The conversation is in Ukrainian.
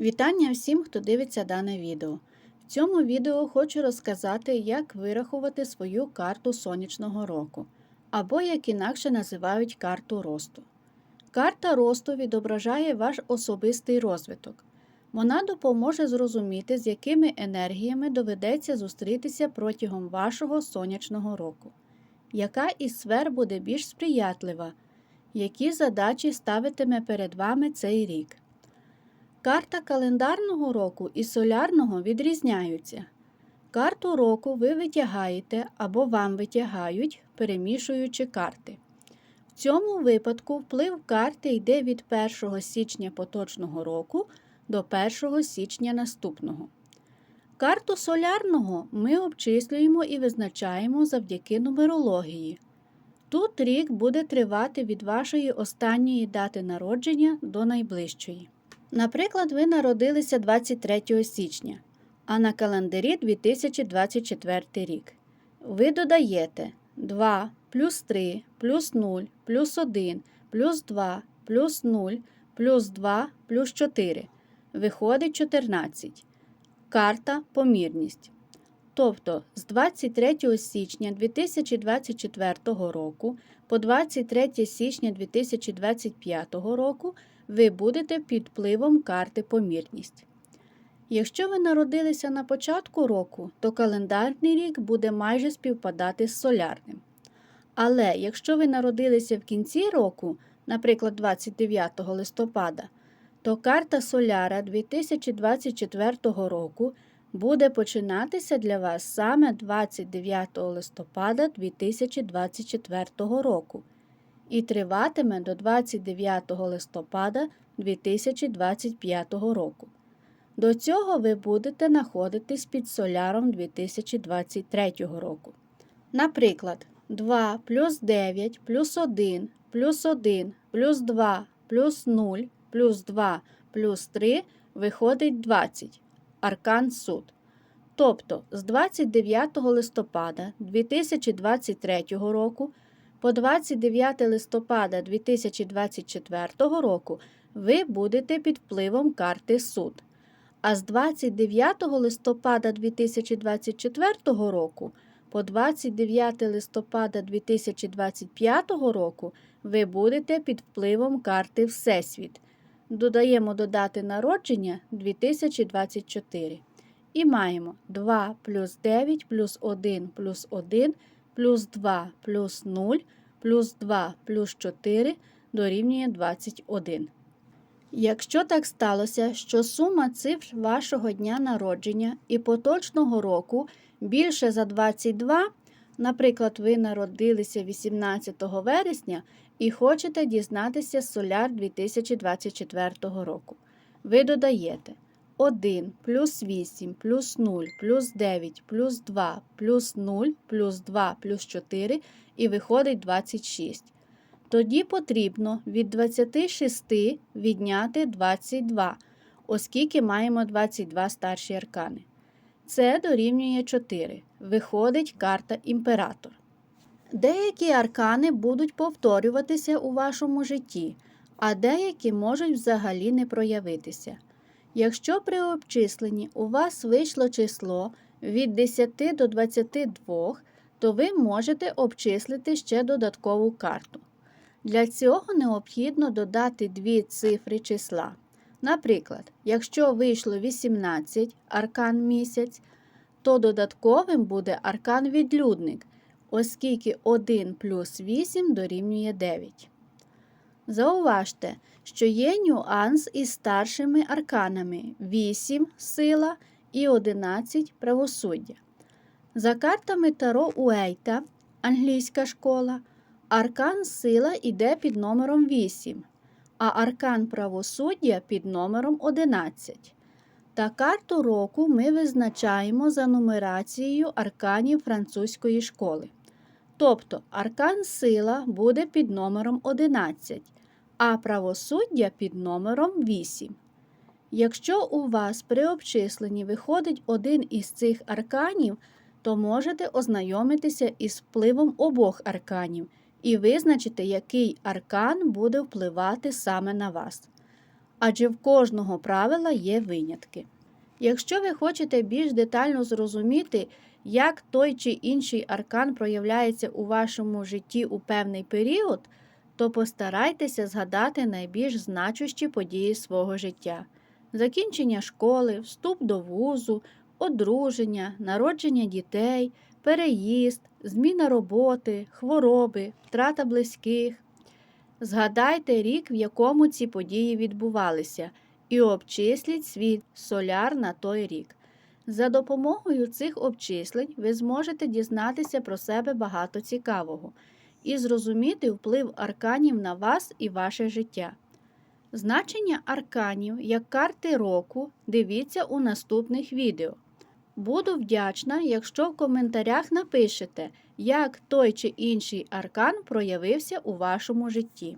Вітання всім, хто дивиться дане відео. В цьому відео хочу розказати, як вирахувати свою карту сонячного року, або як інакше називають карту росту. Карта росту відображає ваш особистий розвиток. Вона допоможе зрозуміти, з якими енергіями доведеться зустрітися протягом вашого сонячного року, яка із сфер буде більш сприятлива, які задачі ставитиме перед вами цей рік. Карта календарного року і солярного відрізняються. Карту року ви витягаєте або вам витягають, перемішуючи карти. В цьому випадку вплив карти йде від 1 січня поточного року до 1 січня наступного. Карту солярного ми обчислюємо і визначаємо завдяки нумерології. Тут рік буде тривати від вашої останньої дати народження до найближчої. Наприклад, ви народилися 23 січня, а на календарі 2024 рік. Ви додаєте 2 плюс 3 плюс 0 плюс 1 плюс 2 плюс 0 плюс 2 плюс 4. Виходить 14. Карта помірність. Тобто з 23 січня 2024 року по 23 січня 2025 року ви будете під впливом карти помірність. Якщо ви народилися на початку року, то календарний рік буде майже співпадати з солярним. Але якщо ви народилися в кінці року, наприклад, 29 листопада, то карта соляра 2024 року буде починатися для вас саме 29 листопада 2024 року і триватиме до 29 листопада 2025 року. До цього ви будете знаходитись під соляром 2023 року. Наприклад, 2 плюс 9 плюс 1 плюс 1 плюс 2 плюс 0 плюс 2 плюс 3 виходить 20. Аркан суд. Тобто з 29 листопада 2023 року по 29 листопада 2024 року ви будете під впливом карти суд. А з 29 листопада 2024 року по 29 листопада 2025 року ви будете під впливом карти Всесвіт. Додаємо до дати народження 2024. І маємо 2 плюс 9 плюс 1 плюс 1 плюс 2 плюс 0 плюс 2 плюс 4 дорівнює 21. Якщо так сталося, що сума цифр вашого дня народження і поточного року більше за 22, наприклад, ви народилися 18 вересня і хочете дізнатися соляр 2024 року, ви додаєте 1 плюс 8 плюс 0 плюс 9 плюс 2 плюс 0 плюс 2 плюс 4 і виходить 26. Тоді потрібно від 26 відняти 22, оскільки маємо 22 старші аркани. Це дорівнює 4. Виходить карта імператор. Деякі аркани будуть повторюватися у вашому житті, а деякі можуть взагалі не проявитися. Якщо при обчисленні у вас вийшло число від 10 до 22, то ви можете обчислити ще додаткову карту. Для цього необхідно додати дві цифри числа. Наприклад, якщо вийшло 18 аркан місяць, то додатковим буде аркан відлюдник, оскільки 1 плюс 8 дорівнює 9. Зауважте, що є нюанс із старшими арканами 8 сила і 11 правосуддя. За картами Таро Уейта, англійська школа, аркан сила йде під номером 8, а аркан правосуддя під номером 11. Та карту року ми визначаємо за нумерацією арканів французької школи. Тобто аркан сила буде під номером 11, а правосуддя під номером 8. Якщо у вас при обчисленні виходить один із цих арканів, то можете ознайомитися із впливом обох арканів і визначити, який аркан буде впливати саме на вас. адже в кожного правила є винятки. Якщо ви хочете більш детально зрозуміти, як той чи інший аркан проявляється у вашому житті у певний період, то постарайтеся згадати найбільш значущі події свого життя: закінчення школи, вступ до вузу, одруження, народження дітей, переїзд, зміна роботи, хвороби, втрата близьких. Згадайте рік, в якому ці події відбувалися, і обчисліть свій соляр на той рік. За допомогою цих обчислень ви зможете дізнатися про себе багато цікавого і зрозуміти вплив арканів на вас і ваше життя. Значення арканів як карти року дивіться у наступних відео. Буду вдячна, якщо в коментарях напишете, як той чи інший аркан проявився у вашому житті.